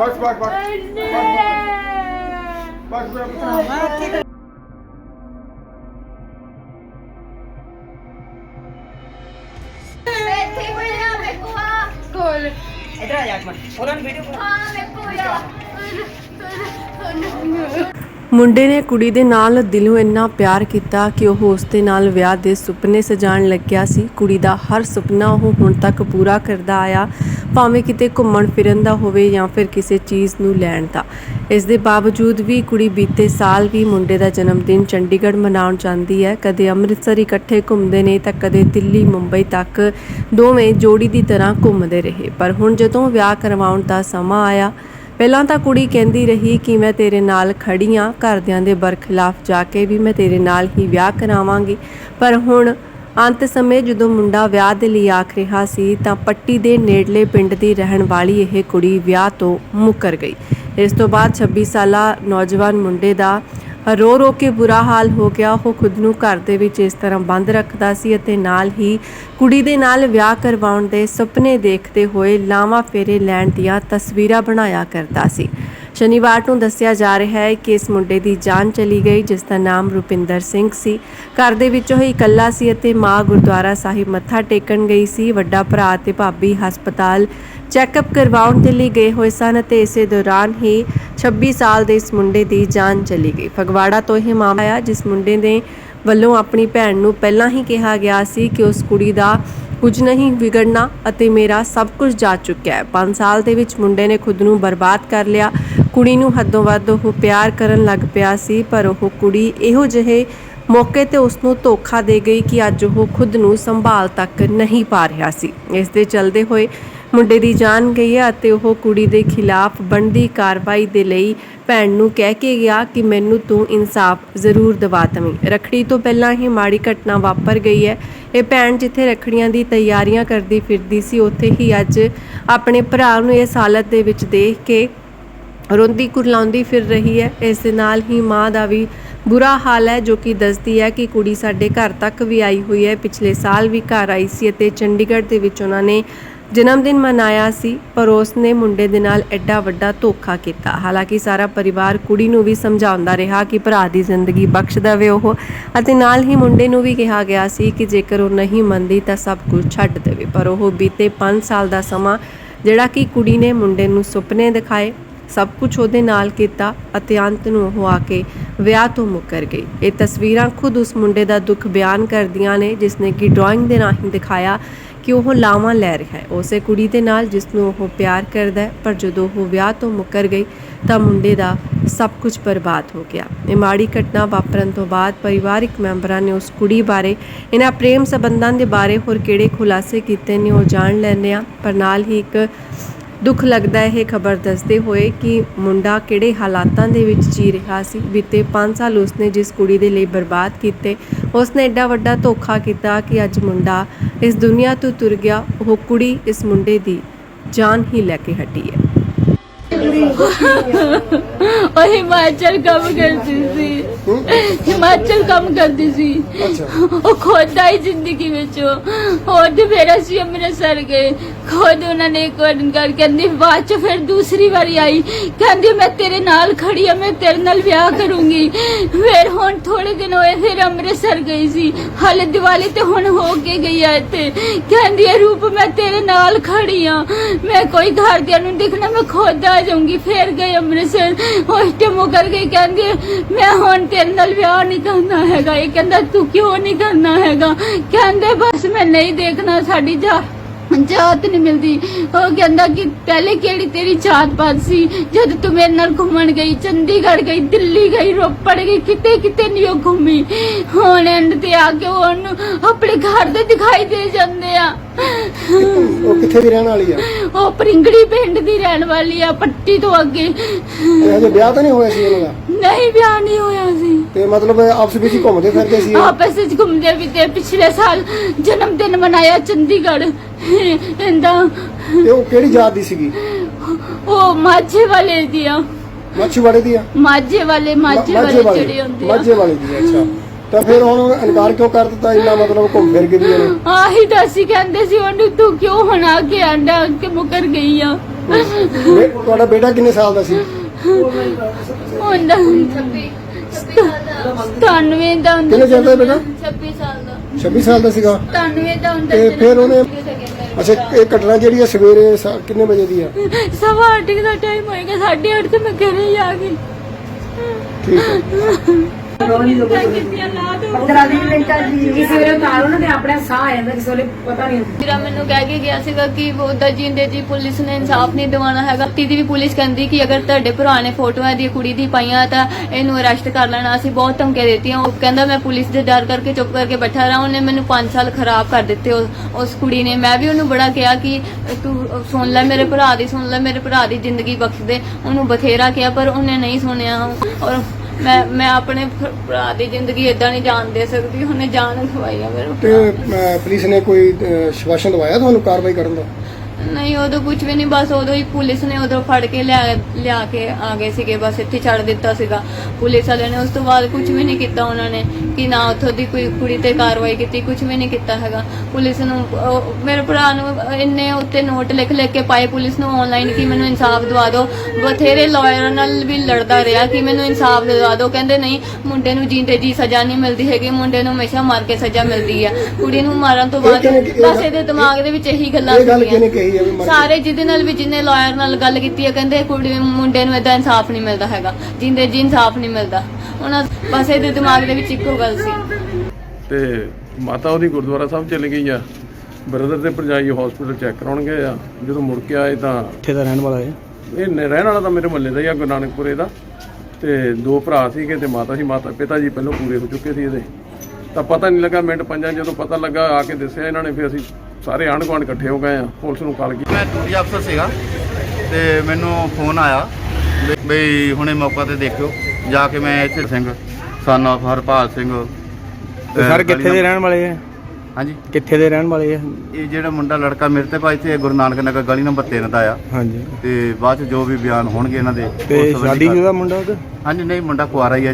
ਬਸ ਬਸ ਬਸ ਬਸ ਬਸ ਬੈਠੇ ਹੋਏ ਆ ਵੇਖੋ ਆ ਕੋਲ ਇਧਰ ਆ ਜਾ ਇੱਕ ਮੁੰਡੇ ਨੇ ਕੁੜੀ ਦੇ ਨਾਲ ਦਿਲੋਂ ਇੰਨਾ ਪਿਆਰ ਕੀਤਾ ਕਿ ਉਹ ਉਸ ਦੇ ਨਾਲ ਵਿਆਹ ਦੇ ਸੁਪਨੇ ਸਜਾਣ ਲੱਗਿਆ ਸੀ। ਕੁੜੀ ਦਾ ਹਰ ਸੁਪਨਾ ਉਹ ਹੁਣ ਤੱਕ ਪੂਰਾ ਕਰਦਾ ਆਇਆ, ਭਾਵੇਂ ਕਿਤੇ ਘੁੰਮਣ ਫਿਰਨ ਦਾ ਹੋਵੇ ਜਾਂ ਫਿਰ ਕਿਸੇ ਚੀਜ਼ ਨੂੰ ਲੈਣ ਦਾ। ਇਸ ਦੇ ਬਾਵਜੂਦ ਵੀ ਕੁੜੀ ਬੀਤੇ ਸਾਲ ਵੀ ਮੁੰਡੇ ਦਾ ਜਨਮ ਦਿਨ ਚੰਡੀਗੜ੍ਹ ਮਨਾਉਣ ਜਾਂਦੀ ਹੈ। ਕਦੇ ਅੰਮ੍ਰਿਤਸਰ ਇਕੱਠੇ ਘੁੰਮਦੇ ਨੇ ਤਾਂ ਕਦੇ ਦਿੱਲੀ, ਮੁੰਬਈ ਤੱਕ ਦੋਵੇਂ ਜੋੜੀ ਦੀ ਤਰ੍ਹਾਂ ਘੁੰਮਦੇ ਰਹੇ। ਪਰ ਹੁਣ ਜਦੋਂ ਵਿਆਹ ਕਰਵਾਉਣ ਦਾ ਸਮਾਂ ਆਇਆ ਪਹਿਲਾਂ ਤਾਂ ਕੁੜੀ ਕਹਿੰਦੀ ਰਹੀ ਕਿ ਮੈਂ ਤੇਰੇ ਨਾਲ ਖੜੀ ਆਂ, ਘਰਦਿਆਂ ਦੇ ਬਰਖਲਾਫ ਜਾ ਕੇ ਵੀ ਮੈਂ ਤੇਰੇ ਨਾਲ ਹੀ ਵਿਆਹ ਕਰਾਵਾਂਗੀ। ਪਰ ਹੁਣ ਅੰਤ ਸਮੇਂ ਜਦੋਂ ਮੁੰਡਾ ਵਿਆਹ ਦੇ ਲਈ ਆਖ ਰਿਹਾ ਸੀ, ਤਾਂ ਪੱਟੀ ਦੇ ਨੇੜਲੇ ਪਿੰਡ ਦੀ ਰਹਿਣ ਵਾਲੀ ਇਹ ਕੁੜੀ ਵਿਆਹ ਤੋਂ ਮੁੱਕਰ ਗਈ। ਇਸ ਤੋਂ ਬਾਅਦ 26 ਸਾਲਾ ਨੌਜਵਾਨ ਮੁੰਡੇ ਦਾ ਰੋ ਰੋ ਕੇ ਬੁਰਾ ਹਾਲ ਹੋ ਗਿਆ। ਉਹ ਖੁਦ ਨੂੰ ਘਰ ਦੇ ਵਿੱਚ ਇਸ ਤਰ੍ਹਾਂ ਬੰਦ ਰੱਖਦਾ ਸੀ ਅਤੇ ਨਾਲ ਹੀ ਕੁੜੀ ਦੇ ਨਾਲ ਵਿਆਹ ਕਰਵਾਉਣ ਦੇ ਸੁਪਨੇ ਦੇਖਦੇ ਹੋਏ ਲਾਵਾਂ ਫੇਰੇ ਲੈਣ ਦੀਆਂ ਤਸਵੀਰਾਂ ਬਣਾਇਆ ਕਰਦਾ ਸੀ। ਸ਼ਨੀਵਾਰ ਨੂੰ ਦੱਸਿਆ ਜਾ ਰਿਹਾ ਹੈ ਕਿ ਇਸ ਮੁੰਡੇ ਦੀ ਜਾਨ ਚਲੀ ਗਈ, ਜਿਸ ਦਾ ਨਾਮ ਰੁਪਿੰਦਰ ਸਿੰਘ ਸੀ। ਘਰ ਦੇ ਵਿੱਚੋਂ ਹੀ ਇਕੱਲਾ ਸੀ ਅਤੇ ਮਾਂ ਗੁਰਦੁਆਰਾ ਸਾਹਿਬ ਮੱਥਾ ਟੇਕਣ ਗਈ ਸੀ। ਵੱਡਾ ਭਰਾ ਤੇ ਭਾਬੀ ਹਸਪਤਾਲ ਚੈੱਕਅਪ ਕਰਵਾਉਣ ਦੇ ਲਈ ਗਏ ਹੋਏ ਸਨ ਅਤੇ ਇਸੇ ਦੌਰਾਨ ਹੀ 26 ਸਾਲ ਦੇ ਇਸ ਮੁੰਡੇ ਦੀ ਜਾਨ ਚਲੀ ਗਈ। ਫਗਵਾੜਾ ਤੋਂ ਇਹ ਮਾਮਲਾ ਆਇਆ, ਜਿਸ ਮੁੰਡੇ ਦੇ ਵੱਲੋਂ ਆਪਣੀ ਭੈਣ ਨੂੰ ਪਹਿਲਾਂ ਹੀ ਕਿਹਾ ਗਿਆ ਸੀ ਕਿ ਉਸ ਕੁੜੀ ਦਾ ਕੁਝ ਨਹੀਂ ਵਿਗੜਨਾ ਅਤੇ ਮੇਰਾ ਸਭ ਕੁਝ ਜਾ ਚੁੱਕਿਆ ਹੈ। 5 ਸਾਲ ਦੇ ਵਿੱਚ ਮੁੰਡੇ ਨੇ ਖੁਦ ਨੂੰ ਬਰਬਾਦ ਕਰ ਲਿਆ। ਕੁੜੀ ਨੂੰ ਹੱਦੋਂ ਵੱਧ ਉਹ ਪਿਆਰ ਕਰਨ ਲੱਗ ਪਿਆ ਸੀ, ਪਰ ਉਹ ਕੁੜੀ ਇਹੋ ਜਿਹੇ ਮੌਕੇ ਤੇ ਉਸ ਨੂੰ ਧੋਖਾ ਦੇ ਗਈ ਕਿ ਅੱਜ ਉਹ ਖੁਦ ਨੂੰ ਸੰਭਾਲ ਤੱਕ ਨਹੀਂ ਪਾ ਰਿਹਾ ਸੀ। ਇਸ ਦੇ ਚਲਦੇ ਹੋਏ ਮੁੰਡੇ ਦੀ ਜਾਨ ਗਈ ਹੈ ਅਤੇ ਉਹ ਕੁੜੀ ਦੇ ਖਿਲਾਫ ਬਣਦੀ ਕਾਰਵਾਈ ਦੇ ਲਈ ਭੈਣ ਨੂੰ ਕਹਿ ਕੇ ਗਿਆ ਕਿ ਮੈਨੂੰ ਤੂੰ ਇਨਸਾਫ ਜ਼ਰੂਰ ਦਿਵਾ ਦਵੀਂ। ਰਖੜੀ ਤੋਂ ਪਹਿਲਾਂ ਹੀ ਮਾੜੀ ਘਟਨਾ ਵਾਪਰ ਗਈ ਹੈ। ਇਹ ਭੈਣ ਜਿੱਥੇ ਰਖੜੀਆਂ ਦੀ ਤਿਆਰੀਆਂ ਕਰਦੀ ਫਿਰਦੀ ਸੀ, ਉੱਥੇ ਹੀ ਅੱਜ ਆਪਣੇ ਭਰਾ ਨੂੰ ਇਸ ਹਾਲਤ ਦੇ ਵਿੱਚ ਦੇਖ ਕੇ ਰੋਂਦੀ ਕੁਰਲਾਉਂਦੀ ਫਿਰ ਰਹੀ ਹੈ। ਇਸ ਦੇ ਨਾਲ ਹੀ ਮਾਂ ਦਾ ਵੀ ਬੁਰਾ ਹਾਲ ਹੈ ਜੋ ਕਿ ਦੱਸਦੀ ਹੈ ਕਿ ਕੁੜੀ ਸਾਡੇ ਘਰ ਤੱਕ ਵੀ ਆਈ ਹੋਈ ਹੈ। ਪਿਛਲੇ ਸਾਲ ਵੀ ਘਰ ਆਈ ਸੀ ਅਤੇ ਚੰਡੀਗੜ੍ਹ ਦੇ ਵਿੱਚ ਉਹਨਾਂ ਨੇ ਜਨਮ ਦਿਨ ਮਨਾਇਆ ਸੀ, ਪਰ ਉਸ ਨੇ ਮੁੰਡੇ ਦੇ ਨਾਲ ਐਡਾ ਵੱਡਾ ਧੋਖਾ ਕੀਤਾ। ਹਾਲਾਂਕਿ ਸਾਰਾ ਪਰਿਵਾਰ ਕੁੜੀ ਨੂੰ ਵੀ ਸਮਝਾਉਂਦਾ ਰਿਹਾ ਕਿ ਭਰਾ ਦੀ ਜ਼ਿੰਦਗੀ ਬਖਸ਼ ਦੇਵੇ ਉਹ ਅਤੇ ਨਾਲ ਹੀ ਮੁੰਡੇ ਨੂੰ ਵੀ ਕਿਹਾ ਗਿਆ ਸੀ ਕਿ ਜੇਕਰ ਉਹ ਨਹੀਂ ਮੰਨਦੀ ਤਾਂ ਸਭ ਕੁਝ ਛੱਡ ਦੇਵੇ। ਪਰ ਉਹ ਬੀਤੇ 5 ਸਾਲ ਦਾ ਸਮਾਂ ਜਿਹੜਾ ਕਿ ਕੁੜੀ ਨੇ ਮੁੰਡੇ ਨੂੰ ਸੁਪਨੇ ਦਿਖਾਏ ਸਭ ਕੁਝ ਉਹਦੇ ਨਾਲ ਕੀਤਾ ਅਤੇ ਅੰਤ ਨੂੰ ਉਹ ਆ ਕੇ ਵਿਆਹ ਤੋਂ ਮੁੱਕਰ ਗਈ। ਇਹ ਤਸਵੀਰਾਂ ਖੁਦ ਉਸ ਮੁੰਡੇ ਦਾ ਦੁੱਖ ਬਿਆਨ ਕਰਦੀਆਂ ਨੇ ਜਿਸਨੇ ਕਿ ਡਰਾਇੰਗ ਦੇ ਰਾਹੀਂ ਦਿਖਾਇਆ ਕਿ ਉਹ ਲਾਵਾਂ ਲੈ ਰਿਹਾ ਹੈ। ਉਸੇ ਕੁੜੀ ਦੇ ਨਾਲ ਜਿਸ ਨੂੰ ਉਹ ਪਿਆਰ ਕਰਦਾ ਹੈ, ਪਰ ਜਦੋਂ ਉਹ ਵਿਆਹ ਤੋਂ ਮੁੱਕਰ ਗਈ ਤਾਂ ਮੁੰਡੇ ਦਾ ਸਭ ਕੁਝ ਬਰਬਾਦ ਹੋ ਗਿਆ। ਇਹ ਮਾੜੀ ਘਟਨਾ ਵਾਪਰਨ ਤੋਂ ਬਾਅਦ ਪਰਿਵਾਰਿਕ ਮੈਂਬਰਾਂ ਨੇ ਉਸ ਕੁੜੀ ਬਾਰੇ, ਇਹਨਾਂ ਪ੍ਰੇਮ ਸੰਬੰਧਾਂ ਦੇ ਬਾਰੇ ਹੋਰ ਕਿਹੜੇ ਖੁਲਾਸੇ ਕੀਤੇ ਨੇ ਉਹ ਜਾਣ ਲੈਂਦੇ ਆ ਪਰ ਨਾਲ ਹੀ ਇੱਕ ਦੁੱਖ ਲੱਗਦਾ ਇਹ ਖਬਰ ਦੱਸਦੇ ਹੋਏ ਕਿ ਮੁੰਡਾ ਕਿਹੜੇ ਹਾਲਾਤਾਂ ਦੇ ਵਿੱਚ ਜੀ ਰਿਹਾ ਸੀ? ਬੀਤੇ 5 ਸਾਲ ਉਸਨੇ ਜਿਸ ਕੁੜੀ ਦੇ ਲਈ ਬਰਬਾਦ ਕੀਤੇ, ਉਸਨੇ ਐਡਾ ਵੱਡਾ ਧੋਖਾ ਕੀਤਾ ਕਿ ਅੱਜ ਮੁੰਡਾ ਇਸ ਦੁਨੀਆ ਤੋਂ ਤੁਰ ਗਿਆ। ਉਹ ਕੁੜੀ ਇਸ ਮੁੰਡੇ ਦੀ ਜਾਨ ਹੀ ਲੈ ਕੇ ਹਟੀ ਹੈ। ਉਹ ਹਿਮਾਚਲ ਕੰਮ ਕਰਦੀ ਸੀ ਹਿਮਾਚਲ ਕੰਮ ਕਰਦੀ ਸੀ ਉਹ ਖੁਦ ਆਈ ਜ਼ਿੰਦਗੀ ਵਿੱਚ ਉਹ ਤੇ ਮੇਰਾ ਸੀ ਅੰਮ੍ਰਿਤਸਰ ਗਏ ਖੁਦ ਉਹਨਾਂ ਨੇ ਇੱਕ ਵਾਰ ਕਹਿੰਦੀ ਬਾਅਦ ਚ ਫਿਰ ਦੂਸਰੀ ਵਾਰੀ ਆਈ ਕਹਿੰਦੀ ਮੈਂ ਤੇਰੇ ਨਾਲ ਖੜੀ ਆ ਮੈਂ ਤੇਰੇ ਨਾਲ ਵਿਆਹ ਕਰੂੰਗੀ ਫਿਰ ਹੁਣ ਥੋੜੇ ਦਿਨ ਹੋਏ ਫਿਰ ਅੰਮ੍ਰਿਤਸਰ ਗਈ ਸੀ ਹਾਲੇ ਦੀਵਾਲੀ ਤੇ ਹੁਣ ਹੋ ਕੇ ਗਈ ਆ ਇੱਥੇ ਕਹਿੰਦੀ ਰੂਪ ਮੈਂ ਤੇਰੇ ਨਾਲ ਖੜੀ ਆ ਮੈਂ ਕੋਈ ਘਰਦਿਆਂ ਨੂੰ ਦੇਖਣਾ ਮੈਂ ਖੁਦ ਆ ਜਾਊਂਗੀ, ਫਿਰ ਗਈ ਅੰਮ੍ਰਿਤਸਰ ਉਸ ਤੇ ਮੁਕਰ ਗਈ ਕਹਿੰਦੀ, ਮੈਂ ਹੁਣ ਤੇਰੇ ਨਾਲ ਵਿਆਹ ਨਹੀਂ ਕਰਨਾ ਹੈਗਾ। ਇਹ ਕਹਿੰਦਾ, ਤੂੰ ਕਿਉਂ ਨਹੀਂ ਕਰਨਾ ਹੈਗਾ? ਕਹਿੰਦੇ, ਬਸ ਮੈਂ ਨਹੀਂ ਦੇਖਣਾ, ਸਾਡੀ ਜਾ ਜਾਤ ਨਹੀਂ ਮਿਲਦੀ। ਉਹ ਕਹਿੰਦਾ ਕਿ ਪਹਿਲੇ ਕਿਹੜੀ ਤੇਰੀ ਜਾਤ ਪਾਤ ਸੀ? ਜਦ ਤੂੰ ਮੇਰੇ ਨਾਲ ਘੁੰਮਣ ਗਈ, ਚੰਡੀਗੜ੍ਹ ਗਈ, ਦਿੱਲੀ ਗਈ, ਰੋਪੜ ਗਈ, ਕਿਤੇ ਕਿਤੇ ਨਹੀਂ ਉਹ ਘੁੰਮੀ। ਹੁਣ ਐਂਡ ਤੇ ਆ ਕੇ ਉਹਨੂੰ ਆਪਣੇ ਘਰ ਦੇ ਦਿਖਾਈ ਦੇ ਜਾਂਦੇ ਆ। ਉਹ ਕਿੱਥੇ ਦੀ ਰਹਿਣ ਵਾਲੀ ਆ? ਉਹ ਪਰਿੰਗੜੀ ਪਿੰਡ ਦੀ ਰਹਿਣ ਵਾਲੀ ਆ ਪੱਟੀ ਤੋਂ ਅੱਗੇ। ਹਜੇ ਵਿਆਹ ਤਾਂ ਨਹੀਂ ਹੋਇਆ ਸੀ ਇਹਨਾਂ ਦਾ ਨਹੀਂ ਵਿਆਹ ਨਹੀਂ ਹੋਇਆ ਸੀ। ਤੇ ਮਤਲਬ ਆਪਸ ਵਿੱਚ ਹੀ ਘੁੰਮਦੇ ਫਿਰਦੇ ਸੀ? ਆਪਸ ਵਿੱਚ ਘੁੰਮਦੇ ਵੀ ਤੇ ਪਿਛਲੇ ਸਾਲ ਜਨਮ ਦਿਨ ਮਨਾਇਆ ਚੰਡੀਗੜ੍ਹ। ਇਹਦਾ ਤੇ ਉਹ ਕਿਹੜੀ ਜਾਤ ਦੀ ਸੀਗੀ? ਉਹ ਮਾਝੇ ਵਾਲੇ ਦੀਆਂ ਮੱਛੀਵਾੜੇ ਦੀ ਆ? ਮਾਝੇ ਵਾਲੇ ਮਾਝੇ ਵਾਲੇ ਜਿਹੜੇ ਹੁੰਦੇ ਆ। ਮਾਝੇ ਵਾਲੇ ਦੀ ਆ, ਅੱਛਾ। ਤਾਂ ਫਿਰ ਹੁਣ ਇਨਕਾਰ ਕਿਉਂ ਕਰ ਦਿੱਤਾ? ਇੰਨਾ ਮਤਲਬ ਘੁੰਮ ਫਿਰ ਕੇ ਵੀ ਉਹਨੇ ਆਹੀ ਤਾਂ ਅਸੀਂ ਕਹਿੰਦੇ ਸੀ ਉਹਨੂੰ ਤੂੰ ਕਿਉਂ ਹਣਾ ਕੇ ਆਂਡਾ ਕਿ ਮੁਕਰ ਗਈ ਆ? ਬੇ- ਤੁਹਾਡਾ ਬੇਟਾ ਕਿੰਨੇ ਸਾਲ ਦਾ ਸੀ? ਹੁੰਦਾ 97 ਦਾ ਹੁੰਦਾ ਕਿੰਨੇ ਚਿਰ ਦਾ ਬੇਟਾ? 26 ਸਾਲ ਦਾ। 26 ਸਾਲ ਦਾ ਸੀਗਾ। 97 ਦਾ ਹੁੰਦਾ ਤੇ ਫਿਰ ਉਹਨੇ ਅੱਛਾ ਇਹ ਘਟਨਾ ਜਿਹੜੀ ਹੈ ਸਵੇਰੇ ਸਾ- ਕਿੰਨੇ ਵਜੇ ਦੀ ਆ? ਸਵਾ ਅੱਠ ਦਾ ਟਾਈਮ ਹੋਏਗਾ 8:30 ਤੇ ਮੈਂ ਘਰੇ ਹੀ ਆ ਗਈ। ਠੀਕ ਹੈ ਮੇਰਾ ਮੈਨੂੰ ਕਹਿ ਕੇ ਗਿਆ ਸੀਗਾ ਕਿ ਉਹਦਾ ਜਿੰਦੇ ਜੀ ਪੁਲਿਸ ਨੇ ਇਨਸਾਫ ਨਹੀਂ ਦਿਵਾਉਣਾ ਹੈਗਾ। ਤੀਦੀ ਵੀ ਪੁਲਿਸ ਕਹਿੰਦੀ ਕਿ ਅਗਰ ਤੁਹਾਡੇ ਭਰਾ ਨੇ ਫੋਟੋਆਂ ਦੀ ਕੁੜੀ ਦੀ ਪਾਈਆਂ ਤਾਂ ਇਹਨੂੰ ਅਰੈਸਟ ਕਰ ਲੈਣਾ। ਅਸੀਂ ਬਹੁਤ ਧਮਕੀਆਂ ਦਿੱਤੀਆਂ। ਉਹ ਕਹਿੰਦਾ ਮੈਂ ਪੁਲਿਸ ਦੇ ਡਰ ਕਰਕੇ ਚੁੱਪ ਕਰਕੇ ਬੈਠਾ ਰਹਾ। ਉਹਨੇ ਮੈਨੂੰ 5 ਸਾਲ ਖਰਾਬ ਕਰ ਦਿੱਤੇ ਉਸ- ਉਸ ਕੁੜੀ ਨੇ। ਮੈਂ ਵੀ ਉਹਨੂੰ ਬੜਾ ਕਿਹਾ ਕਿ ਤੂੰ ਸੁਣ ਲੈ ਮੇਰੇ ਭਰਾ ਦੀ ਸੁਣ ਲੈ ਮੇਰੇ ਭਰਾ ਦੀ ਜ਼ਿੰਦਗੀ ਬਖਸ਼ ਦੇ। ਉਹਨੂੰ ਬਥੇਰਾ ਕਿਹਾ ਪਰ ਉਹਨੇ ਨਹੀਂ ਸੁਣਿਆ। ਔਰ ਮੈਂ ਮੈਂ ਆਪਣੇ ਭਰਾ ਦੀ ਜ਼ਿੰਦਗੀ ਇਦਾਂ ਨਹੀਂ ਜਾਣ ਦੇ ਸਕਦੀ ਉਹਨੇ ਜਾਨ ਖਵਾਈ ਆ ਮੇਰੇ ਤੇ ਅਹ, ਪੁਲਿਸ ਨੇ ਕੋਈ ਸ਼ਵਾਸ਼ਨ ਦਵਾਇਆ ਤੁਹਾਨੂੰ ਕਾਰਵਾਈ ਕਰਨ ਦਾ? ਨਹੀਂ ਉਦੋਂ ਕੁਝ ਵੀ ਨਹੀਂ ਬਸ ਉਦੋਂ ਹੀ ਪੁਲਿਸ ਨੇ ਉਦੋਂ ਫੜ ਕੇ ਲਿਆ ਲਿਆ ਕੇ ਆ ਗਏ ਸੀਗੇ ਬਸ ਇੱਥੇ ਛੱਡ ਦਿੱਤਾ ਸੀਗਾ। ਪੁਲਿਸ ਵਾਲਿਆਂ ਨੇ ਉਸ ਤੋਂ ਬਾਅਦ ਕੁਝ ਵੀ ਨਹੀਂ ਕੀਤਾ ਉਹਨਾਂ ਨੇ ਕਿ ਨਾ ਉੱਥੋਂ ਦੀ ਕੋਈ ਕੁੜੀ ਤੇ ਕਾਰਵਾਈ ਕੀਤੀ ਕੁਝ ਵੀ ਨਹੀਂ ਕੀਤਾ ਹੈਗਾ। ਪੁਲਿਸ ਨੂੰ ਉਹ, ਮੇਰੇ ਭਰਾ ਨੂੰ ਇੰਨੇ ਉੱਤੇ ਨੋਟ ਲਿਖ ਲਿਖ ਕੇ ਪਾਏ ਪੁਲਿਸ ਨੂੰ ਆਨਲਾਈਨ ਕਿ ਮੈਨੂੰ ਇਨਸਾਫ ਦਿਵਾ ਦਿਓ। ਬਥੇਰੇ ਲਾਇਰਾਂ ਨਾਲ ਵੀ ਲੜਦਾ ਰਿਹਾ ਕਿ ਮੈਨੂੰ ਇਨਸਾਫ ਦਿਵਾ ਦਿਓ। ਕਹਿੰਦੇ ਨਹੀਂ ਮੁੰਡੇ ਨੂੰ ਜੀਂਦੇ ਜੀ ਸਜ਼ਾ ਨਹੀਂ ਮਿਲਦੀ ਹੈਗੀ ਮੁੰਡੇ ਨੂੰ ਹਮੇਸ਼ਾ ਮਾਰ ਕੇ ਸਜ਼ਾ ਮਿਲਦੀ ਹੈ। ਕੁੜੀ ਨੂੰ ਮਾਰਨ ਤੋਂ ਬਾਅਦ ਕਿਹਨੇ- ਇਹ ਬਸ ਇਹਦੇ ਦਿਮਾਗ ਦੇ ਵਿੱਚ ਇਹੀ ਗੱਲਾਂ ਇਹ ਗੱਲ ਸੀਗੀਆਂ। ਕਿਹਨੇ ਕਹੀ? ਹੈ ਵੀ ਮਰ ਸਾਰੇ ਜਿਹਦੇ ਨਾਲ ਵੀ ਜਿਹਨੇ ਲਾਇਰ ਨਾਲ ਗੱਲ ਕੀਤੀ ਹੈ ਕਹਿੰਦੇ ਕੁੜੀ ਮੁੰਡੇ ਨੂੰ ਇਦਾਂ ਇਨਸਾਫ ਨਹੀਂ ਮਿਲਦਾ ਹੈਗਾ। ਜਿੰਦੇ ਜੀ ਇਨਸਾਫ ਨਹੀਂ ਮਿਲਦਾ। ਉਹਨਾਂ ਬਸ ਇਹਦੇ ਦਿਮਾਗ ਦੇ ਵਿੱਚ ਇੱਕੋ ਗੱਲ ਸੀ। ਤੇ ਮਾਤਾ ਉਹਦੀ ਗੁਰਦੁਆਰਾ ਸਾਹਿਬ ਚਲੀ ਗਈ ਆ। ਬ੍ਰਦਰ ਤੇ ਭਰਜਾਈ ਹਸਪੀਟਲ ਚੈੱਕ ਕਰਾਉਣ ਗਏ ਆ। ਜਦੋਂ ਮੁੜ ਕੇ ਆਏ ਤਾਂ ਕਿੱਥੇ ਦਾ ਰਹਿਣ ਵਾਲਾ ਹੈ। ਇਹ ਨ- ਰਹਿਣ ਵਾਲਾ ਤਾਂ ਮੇਰੇ ਮੁਹੱਲੇ ਦਾ ਹੀ ਆ ਗੁਰੂ ਨਾਨਕਪੁਰੇ ਦਾ। ਤੇ ਦੋ ਭਰਾ ਸੀਗੇ ਤੇ ਮਾਤਾ ਸੀ ਮਾਤਾ ਪਿਤਾ ਜੀ ਪਹਿਲਾਂ ਪੂਰੇ ਹੋ ਚੁੱਕੇ ਸੀ ਇਹਦੇ। ਤਾਂ ਪਤਾ ਨਹੀਂ ਲੱਗਾ ਮਿੰਟ ਪੰਜਾਂ ਜਦੋਂ ਪਤਾ ਲੱਗਾ ਆ ਕੇ ਦੱਸਿਆ ਇਹਨਾਂ ਨੇ ਫਿਰ ਅਸੀਂ ਸਾਰੇ ਆਂਢ ਗੁਆਂਢ ਇਕੱਠੇ ਹੋ ਗਏ ਆ ਪੁਲਿਸ ਨੂੰ ਕਾਲ ਕੀਤੀ। ਮੈਂ ਡਿਊਟੀ ਅਫਸਰ ਸੀਗਾ ਤੇ ਮੈਨੂੰ ਫੋਨ ਆਇਆ ਬਈ ਹੁਣੇ ਮੌਕਾ ਤੇ ਦੇਖਿਓ ਜਾ ਕੇ ਮੈਂ ਇੱਥੇ ਸਿੰਘ ਸਨ of ਹਰਪਾਲ ਸਿੰਘ ਤੇ ਸਰ ਕਿੱਥੇ ਦੇ ਰਹਿਣ ਵਾਲੇ ਆ? ਹਾਂਜੀ। ਕਿੱਥੇ ਦੇ ਰਹਿਣ ਵਾਲੇ ਆ? ਇਹ ਜਿਹੜਾ ਮੁੰਡਾ ਲੜਕਾ ਮੇਰੇ ਤੇ ਭਾਈ ਇੱਥੇ ਗੁਰੂ ਨਾਨਕ ਨਗਰ ਗਲੀ ਨੰਬਰ 3 ਦਾ ਆ। ਹਾਂਜੀ। ਤੇ ਬਾਅਦ ਚ ਜੋ ਵੀ ਬਿਆਨ ਹੋਣਗੇ ਇਹਨਾਂ ਦੇ ਤੇ ਉਸ ਸੰਬੰਧੀ ਸ਼ਾਦੀ ਮੁੰਡਾ ਉਹਦਾ? ਹਾਂਜੀ ਨਹੀਂ ਮੁੰਡਾ ਕੁਆਰਾ ਹੀ ਜੀ।